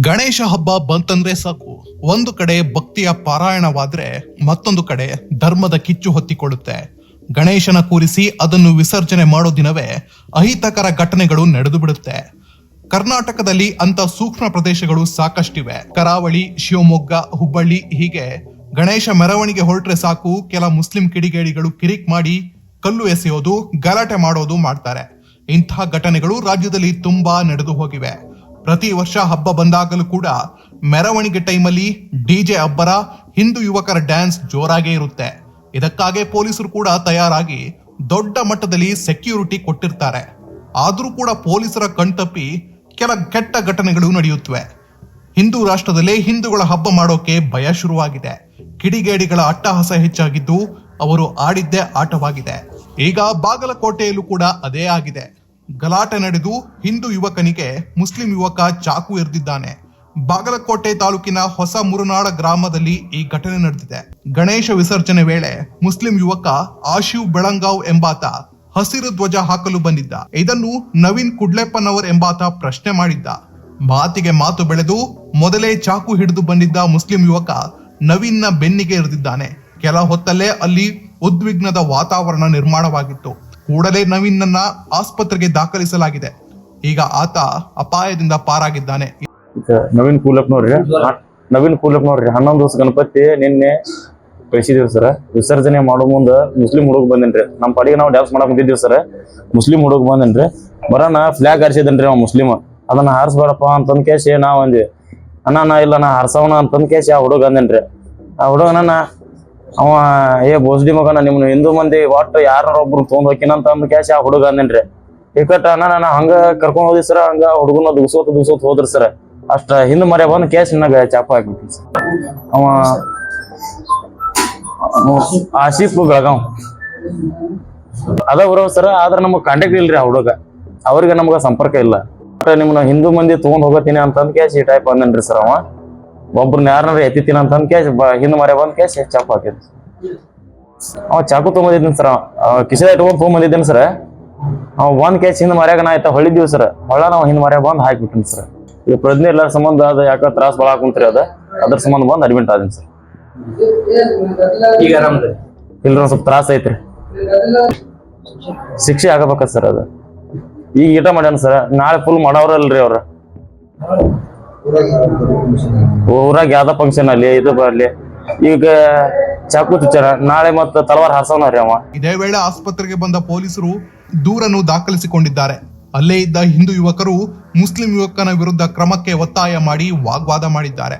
ಗಣೇಶ ಹಬ್ಬ ಬಂತಂದ್ರೆ ಸಾಕು. ಒಂದು ಕಡೆ ಭಕ್ತಿಯ ಪಾರಾಯಣವಾದ್ರೆ ಮತ್ತೊಂದು ಕಡೆ ಧರ್ಮದ ಕಿಚ್ಚು ಹೊತ್ತಿಕೊಳ್ಳುತ್ತೆ. ಗಣೇಶನ ಕೂರಿಸಿ ಅದನ್ನು ವಿಸರ್ಜನೆ ಮಾಡೋ ದಿನವೇ ಅಹಿತಕರ ಘಟನೆಗಳು ನಡೆದು ಬಿಡುತ್ತೆ. ಕರ್ನಾಟಕದಲ್ಲಿ ಅಂತ ಸೂಕ್ಷ್ಮ ಪ್ರದೇಶಗಳು ಸಾಕಷ್ಟಿವೆ. ಕರಾವಳಿ, ಶಿವಮೊಗ್ಗ, ಹುಬ್ಬಳ್ಳಿ ಹೀಗೆ ಗಣೇಶ ಮೆರವಣಿಗೆ ಹೊರಟ್ರೆ ಸಾಕು. ಕೆಲ ಮುಸ್ಲಿಂ ಕಿಡಿಗೇಡಿಗಳು ಕಿರಿಕ್ ಮಾಡಿ ಕಲ್ಲು ಎಸೆಯೋದು, ಗಲಾಟೆ ಮಾಡೋದು ಮಾಡ್ತಾರೆ. ಇಂತಹ ಘಟನೆಗಳು ರಾಜ್ಯದಲ್ಲಿ ತುಂಬಾ ನಡೆದು ಹೋಗಿವೆ. ಪ್ರತಿ ವರ್ಷ ಹಬ್ಬ ಬಂದಾಗಲೂ ಕೂಡ ಮೆರವಣಿಗೆ ಟೈಮಲ್ಲಿ ಡಿಜೆ ಅಬ್ಬರ ಹಿಂದೂ ಯುವಕರ ಡ್ಯಾನ್ಸ್ ಜೋರಾಗೇ ಇರುತ್ತೆ. ಇದಕ್ಕಾಗೇ ಪೊಲೀಸರು ಕೂಡ ತಯಾರಾಗಿ ದೊಡ್ಡ ಮಟ್ಟದಲ್ಲಿ ಸೆಕ್ಯೂರಿಟಿ ಕೊಟ್ಟಿರ್ತಾರೆ. ಆದರೂ ಕೂಡ ಪೊಲೀಸರ ಕಣ್ತಪ್ಪಿ ಕೆಲ ಕೆಟ್ಟ ಘಟನೆಗಳು ನಡೆಯುತ್ತವೆ. ಹಿಂದೂ ರಾಷ್ಟ್ರದಲ್ಲೇ ಹಿಂದೂಗಳ ಹಬ್ಬ ಮಾಡೋಕೆ ಭಯ ಶುರುವಾಗಿದೆ. ಕಿಡಿಗೇಡಿಗಳ ಅಟ್ಟಹಾಸ ಹೆಚ್ಚಾಗಿದ್ದು ಅವರು ಆಡಿದ್ದೇ ಆಟವಾಗಿದೆ. ಈಗ ಬಾಗಲಕೋಟೆಯಲ್ಲೂ ಕೂಡ ಅದೇ ಆಗಿದೆ. ಗಲಾಟೆ ನಡೆದು ಹಿಂದೂ ಯುವಕನಿಗೆ ಮುಸ್ಲಿಂ ಯುವಕ ಚಾಕು ಎರೆದಿದ್ದಾನೆ. ಬಾಗಲಕೋಟೆ ತಾಲೂಕಿನ ಹೊಸ ಮುರುನಾಡ ಗ್ರಾಮದಲ್ಲಿ ಈ ಘಟನೆ ನಡೆದಿದೆ. ಗಣೇಶ ವಿಸರ್ಜನೆ ವೇಳೆ ಮುಸ್ಲಿಂ ಯುವಕ ಆಶಿವ್ ಬೆಳಂಗಾವ್ ಎಂಬಾತ ಹಸಿರು ಧ್ವಜ ಹಾಕಲು ಬಂದಿದ್ದ. ಇದನ್ನು ನವೀನ್ ಕುಡ್ಲೆಪ್ಪನವರ್ ಎಂಬಾತ ಪ್ರಶ್ನೆ ಮಾಡಿದ್ದ. ಮಾತಿಗೆ ಮಾತು ಬೆಳೆದು ಮೊದಲೇ ಚಾಕು ಹಿಡಿದು ಬಂದಿದ್ದ ಮುಸ್ಲಿಂ ಯುವಕ ನವೀನ್ನ ಬೆನ್ನಿಗೆ ಇರಿದಿದ್ದಾನೆ ಕೆಲ ಹೊತ್ತಲ್ಲೇ ಅಲ್ಲಿ ಉದ್ವಿಗ್ನದ ವಾತಾವರಣ ನಿರ್ಮಾಣವಾಗಿತ್ತು. ಕೂಡಲೇ ನವೀನ್ನನ್ನ ಆಸ್ಪತ್ರೆಗೆ ದಾಖಲಿಸಲಾಗಿದೆ. ಈಗ ಆತ ಅಪಾಯದಿಂದ ಪಾರಾಗಿದ್ದಾನೆ. ನವೀನ್ ಕೂಲಪ್ನವ್ರಿ ನವೀನ್ ಕೂಲಪ್ನವ್ರಿ ಹನ್ನೊಂದು ದಿವಸ ಗಣಪತಿ ನಿನ್ನೆ ಕಳಿಸಿದೀವಿ ಸರ್. ವಿಸರ್ಜನೆ ಮಾಡೋ ಮುಂದ ಮುಸ್ಲಿಂ ಹುಡುಗ ಬಂದೇನ್ರಿ. ನಮ್ಮ ಪಾಡಿಗೆ ನಾವು ಡ್ಯಾನ್ಸ್ ಮಾಡಕ್ ಬಂದಿದ್ದೀವಿ ಸರ್. ಮುಸ್ಲಿಂ ಹುಡುಗ ಬಂದೇನ್ರಿ. ಬರೋಣ ಫ್ಲಾಗ್ ಹಾರಿಸಿದನ್ರಿ ಅವ ಮುಸ್ಲಿಮ್. ಅದನ್ನ ಹಾರಿಸ್ಬೇಡಪ್ಪ ಅಂತಂದ್ ಕೇಶಿ ನಾವ್ ಅಂದ್ವಿ. ಅಣ್ಣ ನಾ ಇಲ್ಲ ನಾ ಹಾರ್ಸವನ ಅಂತಂದ್ ಕೇಶಿ ಆ ಹುಡುಗ ಅಂದೇನ್ರಿ. ಆ ಹುಡುಗನ ಅವ, ಏ ಬೋಸ್ಡಿ ಮಗನ, ನಿಮ್ನ ಹಿಂದೂ ಮಂದಿ ಒಟ್ಟು ಯಾರನ್ನ ಒಬ್ರು ತೊಗೊಂಡ್ ಹೋಗಿನಂತ ಅಂದ್ ಕ್ಯಾಶ್ ಆ ಹುಡುಗ ಅಂದೇನ್ರಿ. ಟಿಕೆಟ್ ಅಣ್ಣ ನಾನು ಹಂಗ ಕರ್ಕೊಂಡ್ ಹೋದಿ ಸರ್, ಹಂಗ ಹುಡುಗನ ದುಗ್ಸೋತ್ ದುಗ್ಸೋತ್ ಹೋದ್ರಿ ಸರ್. ಅಷ್ಟ ಹಿಂದ್ ಮರೆ ಬಂದ್ ಕ್ಯಾಶ್ ನನಗ ಚಾಪ ಹಾಕ್ಬಿಟ್ರಿ ಸರ್. ಅವ ಆಶೀಫ್ ಬೆಳಗಾವ್. ಅದ ಬರೋ ಸರ್, ಆದ್ರ ನಮಗ್ ಕಾಂಟ್ಯಾಕ್ಟ್ ಇಲ್ರಿ ಆ ಹುಡುಗ. ಅವ್ರಿಗೆ ನಮ್ಗ ಸಂಪರ್ಕ ಇಲ್ಲ. ನಿಮ್ನ ಹಿಂದೂ ಮಂದಿ ತಗೊಂಡ್ ಹೋಗತೀನಿ ಅಂತಂದ್ ಕ್ಯಾಶ್ ಈ ಟೈಪ್ ಅಂದನ್ರಿ ಸರ್ ಅವ. ಒಬ್ರನ್ನ ಯಾರನ್ನಾರ ಎತ್ತಿತೀನಿ ಅಂತಂದ್ ಕೇಸ್ ಹಿಂದ್ ಮರೆ ಬಂದ್ ಕೇಸ್ ಚಾಕು ಹಾಕಿದ್ ಅವ ಚಾಕು ತೊಗೊಂಬಂದಿದ್ದೀನಿ ಸರ್ ಕಿಶದ ಇಟ್ಕೊಂಡ್ ತೊಗೊಂಬಂದಿದ್ದೇನೆ ಸರ್. ಅವ ಒಂದ್ ಕೇಸ್ ಹಿಂದ್ ಮರ್ಯಾಗ ನಾ ಆಯ್ತಾ ಹೊಳಿದೀವಿ ಸರ್. ಹೊಳ ನಾವು ಹಿಂದ್ ಮರ್ಯಾಗ ಬಂದ್ ಹಾಕ್ಬಿಟ್ಟಿನಿ ಸರ್. ಇದು ಪ್ರಜ್ಞೆ ಎಲ್ಲರ ಸಂಬಂಧ ಅದ ಯಾಕ ತ್ರಾಸ ಭಾಳ ಕುಂತ್ರಿ ಅದ ಅದ್ರ ಸಂಬಂಧ ಬಂದ್ ಅಡ್ಮಿಟ್ ಆದೀನಿ ಸರ್. ಈಗ ಇಲ್ರಿ ಒಂದ್ ಸ್ವಲ್ಪ ತ್ರಾಸ ಐತ್ರಿ. ಶಿಕ್ಷೆ ಆಗಬೇಕ ಸರ್ ಅದ. ಈಗ ಈಟ ಮಾಡ್ಯಾನ ಸರ್ ನಾಳೆ ಫುಲ್ ಮಾಡೋರಲ್ರಿ ಅವ್ರ. ಊರಾಗ ಯಾವ್ದ ಫಂಕ್ಷನ್ ಅಲ್ಲಿ ಇದು ಬರ್ಲಿ. ಈಗ ಚಾಕು ಚುಚ್ಚಾರ ನಾಳೆ ಮತ್ತೆ ತಲವಾರ್ ಹಾರ್ಸವನ ರೀ ಅವ. ಇದೇ ವೇಳೆ ಆಸ್ಪತ್ರೆಗೆ ಬಂದ ಪೊಲೀಸರು ದೂರನ್ನು ದಾಖಲಿಸಿಕೊಂಡಿದ್ದಾರೆ. ಅಲ್ಲೇ ಇದ್ದ ಹಿಂದೂ ಯುವಕರು ಮುಸ್ಲಿಂ ಯುವಕನ ವಿರುದ್ಧ ಕ್ರಮಕ್ಕೆ ಒತ್ತಾಯ ಮಾಡಿ ವಾಗ್ವಾದ ಮಾಡಿದ್ದಾರೆ.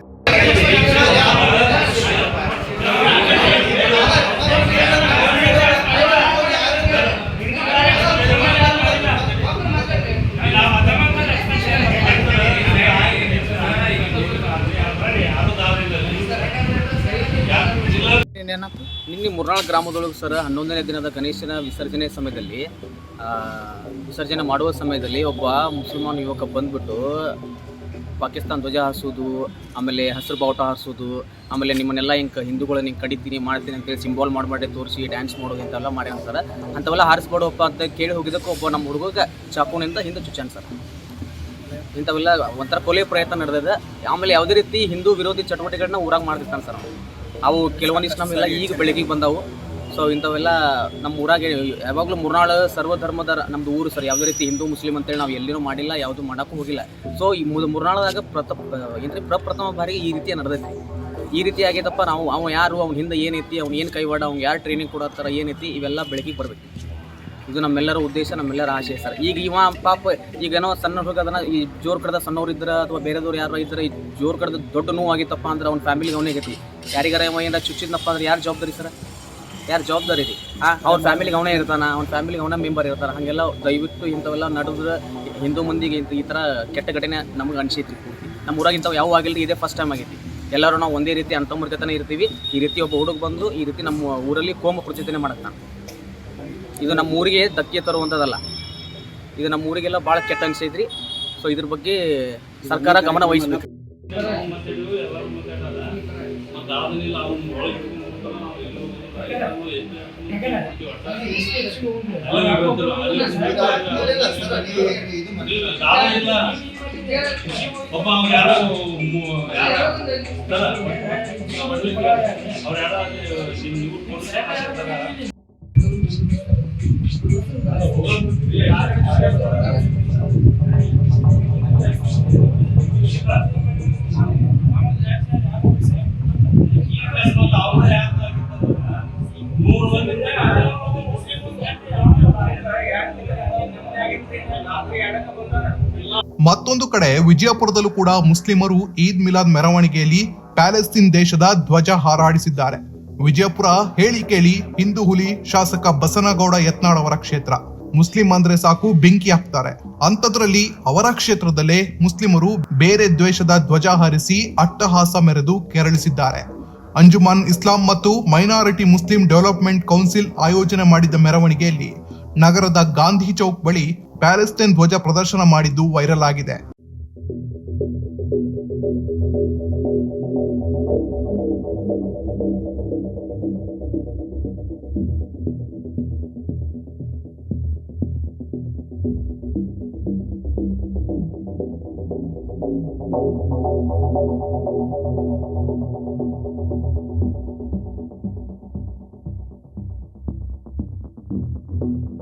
ನಿನ್ನೆ ಮುರ್ನಾಳ್ ಗ್ರಾಮದೊಳಗೆ ಸರ್ ಹನ್ನೊಂದನೇ ದಿನದ ಗಣೇಶನ ವಿಸರ್ಜನೆ ಸಮಯದಲ್ಲಿ ವಿಸರ್ಜನೆ ಮಾಡುವ ಸಮಯದಲ್ಲಿ ಒಬ್ಬ ಮುಸಲ್ಮಾನ್ ಯುವಕ ಬಂದ್ಬಿಟ್ಟು ಪಾಕಿಸ್ತಾನ ಧ್ವಜ ಹಾರಿಸೋದು, ಆಮೇಲೆ ಹಸಿರು ಬಾವುಟ ಹಾರಿಸೋದು, ಆಮೇಲೆ ನಿಮ್ಮನ್ನೆಲ್ಲ ಹಿಂಗೆ ಹಿಂದೂಗಳನ್ನ ಹಿಂಗೆ ಕಡಿತೀನಿ, ಮಾಡ್ತೀನಿ ಅಂತೇಳಿ ಸಿಂಬಾಲ್ ಮಾಡಿ ತೋರಿಸಿ ಡ್ಯಾನ್ಸ್ ಮಾಡೋದು ಅಂತೆಲ್ಲ ಮಾಡ್ಯಾನ ಸರ್. ಅಂಥವೆಲ್ಲ ಹಾರಿಸ್ಬೇಡಪ್ಪ ಅಂತ ಕೇಳಿ ಹೋಗಿದ್ದಕ್ಕೆ ಒಬ್ಬ ನಮ್ಮ ಹುಡುಗ ಚಾಕುನಿಂದ ಹಿಂದೆ ಚುಚ್ಚಾನ ಸರ್. ಇಂಥವೆಲ್ಲ ಒಂಥರ ಕೊಲೆ ಪ್ರಯತ್ನ ನಡೆದಿದೆ. ಆಮೇಲೆ ಯಾವುದೇ ರೀತಿ ಹಿಂದೂ ವಿರೋಧಿ ಚಟುವಟಿಕೆಗಳನ್ನ ಊರಾಗ ಮಾಡ್ತಿರ್ತಾನೆ ಸರ್. ಅವು ಕೆಲವೊಂದಿಷ್ಟು ನಮ್ಮೆಲ್ಲ ಈಗ ಬೆಳಗ್ಗೆ ಬಂದವು. ಸೊ ಇಂಥವೆಲ್ಲ ನಮ್ಮ ಊರಾಗೆ ಯಾವಾಗಲೂ ಮುರ್ನಾಳು ಸರ್ವಧರ್ಮದ ನಮ್ಮದು ಊರು ಸರ್. ಯಾವುದೇ ರೀತಿ ಹಿಂದೂ, ಮುಸ್ಲಿಂ ಅಂತೇಳಿ ನಾವು ಎಲ್ಲಿನೂ ಮಾಡಿಲ್ಲ, ಯಾವುದು ಮಾಡೋಕ್ಕೂ ಹೋಗಿಲ್ಲ. ಸೊ ಈ ಮುರ್ನಾಳದಾಗ ಪ್ರಥ ಏನ್ರಿ ಪ್ರಪ್ರಥಮ ಬಾರಿಗೆ ಈ ರೀತಿ ನಡೆದೈತಿ. ಈ ರೀತಿ ಆಗೈತಪ್ಪ ನಾವು, ಅವ ಯಾರು, ಅವ್ನ ಹಿಂದೆ ಏನೈತಿ ಅವ್ನು ಏನು ಕೈವಾಡ, ಅವ್ನು ಯಾರು ಟ್ರೈನಿಂಗ್ ಕೊಡತ್ತಾರ ಏನೈತಿ ಇವೆಲ್ಲ ಬೆಳಕಿಗೆ ಬರ್ಬೇಕು. ಇದು ನಮ್ಮೆಲ್ಲರ ಉದ್ದೇಶ, ನಮ್ಮೆಲ್ಲರ ಆಶಯ ಸರ್. ಈಗ ಇವ ಪಾಪ ಈಗ ಏನೋ ಸಣ್ಣ ಹುಡುಗ ಅದನ್ನ ಈ ಜೋರ್ ಕಡದ ಸಣ್ಣವ್ರು ಇದ್ರ ಅಥವಾ ಬೇರೆದವ್ರು ಯಾರು ಇದ್ರೆ ಈ ಜೋರ್ ಕಡದ ದೊಡ್ಡ ನೋವು ಆಗಿತ್ತಪ್ಪ ಅಂದ್ರೆ ಅವ್ನ ಫ್ಯಾಮಿಲಿಗೆ ಅವನೇ ಗತಿ ಯಾರಿಗಾರ ಏನಾರ ಚುಚ್ಚಿದ್ನಪ್ಪ ಅಂದ್ರೆ ಯಾರು ಜವಾಬ್ದಾರಿ ಸರ್? ಯಾರು ಜವಾಬ್ದಾರಿ ರೀ? ಆ, ಅವ್ರ ಫ್ಯಾಮಿಲಿಗೆ ಅವನೇ ಇರ್ತಾನ, ಅವ್ನ ಫ್ಯಾಮಿಲಿಗೆ ಅವನ ಮೆಂಬರ್ ಇರ್ತಾರೆ. ಹಾಗೆಲ್ಲ ದಯವಿಟ್ಟು ಇಂಥವೆಲ್ಲ ನಡೆದ್ರೆ ಹಿಂದೂ ಮಂದಿಗೆ ಈ ಥರ ಕೆಟ್ಟ ಘಟನೆ ನಮ್ಗೆ ಅನ್ಸಿತ್ತು ನಮ್ಮ ಊರಾಗ ಇಂಥವು ಯಾವ ಆಗಿಲ್ಲ ಇದೇ ಫಸ್ಟ್ ಟೈಮ್ ಆಗೈತಿ. ಎಲ್ಲರೂ ನಾವು ಒಂದೇ ರೀತಿ ಅಂತಮೂರ್ಖತನ ಇರ್ತೀವಿ. ಈ ರೀತಿ ಒಬ್ಬ ಹುಡುಗ ಬಂದು ಈ ರೀತಿ ನಮ್ಮ ಊರಲ್ಲಿ ಕೋಮ ಪ್ರಚೋದನೆ ಮಾಡತ್ತಾನ. ಇದು ನಮ್ಮ ಊರಿಗೆ ಧಕ್ಕೆ ತರುವಂಥದ್ದಲ್ಲ ಇದು ನಮ್ಮ ಊರಿಗೆಲ್ಲ ಭಾಳ ಕೆಟ್ಟ ಅನಿಸೈತ್ರಿ ಸೊ ಇದ್ರ ಬಗ್ಗೆ ಸರ್ಕಾರ ಗಮನ ವಹಿಸಬೇಕು ಮತ್ತೊಂದು ಕಡೆ ವಿಜಯಪುರದಲ್ಲೂ ಕೂಡ ಮುಸ್ಲಿಮರು ಈದ್ ಮಿಲಾದ್ ಮೆರವಣಿಗೆಯಲ್ಲಿ ಪ್ಯಾಲೆಸ್ತೀನ್ ದೇಶದ ಧ್ವಜ ಹಾರಾಡಿಸಿದ್ದಾರೆ. ವಿಜಯಪುರ ಹೇಳಿ ಕೇಳಿ ಹಿಂದೂ ಹುಲಿ ಶಾಸಕ ಬಸನಗೌಡ ಯತ್ನಾಳ್ ಅವರ ಕ್ಷೇತ್ರ. ಮುಸ್ಲಿಂ ಅಂದ್ರೆ ಸಾಕು, ಬೆಂಕಿ ಹಾಕ್ತಾರೆ. ಅಂಥದ್ರಲ್ಲಿ ಅವರ ಕ್ಷೇತ್ರದಲ್ಲೇ ಮುಸ್ಲಿಮರು ಬೇರೆ ದ್ವೇಷದ ಧ್ವಜ ಹಾರಿಸಿ ಅಟ್ಟಹಾಸ ಮೆರೆದು ಕೆರಳಿಸಿದ್ದಾರೆ. ಅಂಜುಮಾನ್ ಇಸ್ಲಾಂ ಮತ್ತು ಮೈನಾರಿಟಿ ಮುಸ್ಲಿಂ ಡೆವಲಪ್ಮೆಂಟ್ ಕೌನ್ಸಿಲ್ ಆಯೋಜನೆ ಮಾಡಿದ್ದ ಮೆರವಣಿಗೆಯಲ್ಲಿ ನಗರದ ಗಾಂಧಿ ಚೌಕ್ ಬಳಿ ಪ್ಯಾಲೆಸ್ಟೈನ್ ಧ್ವಜ ಪ್ರದರ್ಶನ ಮಾಡಿದ್ದು ವೈರಲ್ ಆಗಿದೆ.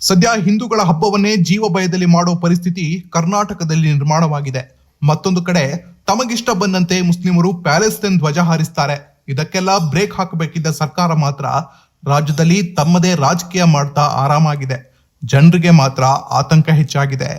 ಸದ್ಯ ಹಿಂದೂಗಳ ಹಬ್ಬವನ್ನೇ ಜೀವ ಭಯದಲ್ಲಿ ಮಾಡೋ ಪರಿಸ್ಥಿತಿ ಕರ್ನಾಟಕದಲ್ಲಿ ನಿರ್ಮಾಣವಾಗಿದೆ. ಮತ್ತೊಂದು ಕಡೆ ತಮಗಿಷ್ಟ ಬಂದಂತೆ ಮುಸ್ಲಿಮರು ಪ್ಯಾಲೆಸ್ತೇನ್ ಧ್ವಜ ಹಾರಿಸ್ತಾರೆ. ಇದಕ್ಕೆಲ್ಲ ಬ್ರೇಕ್ ಹಾಕಬೇಕಿದ್ದ ಸರ್ಕಾರ ಮಾತ್ರ ರಾಜ್ಯದಲ್ಲಿ ತಮ್ಮದೇ ರಾಜಕೀಯ ಮಾಡ್ತಾ ಆರಾಮಾಗಿದೆ. ಜನರಿಗೆ ಮಾತ್ರ ಆತಂಕ ಹೆಚ್ಚಾಗಿದೆ.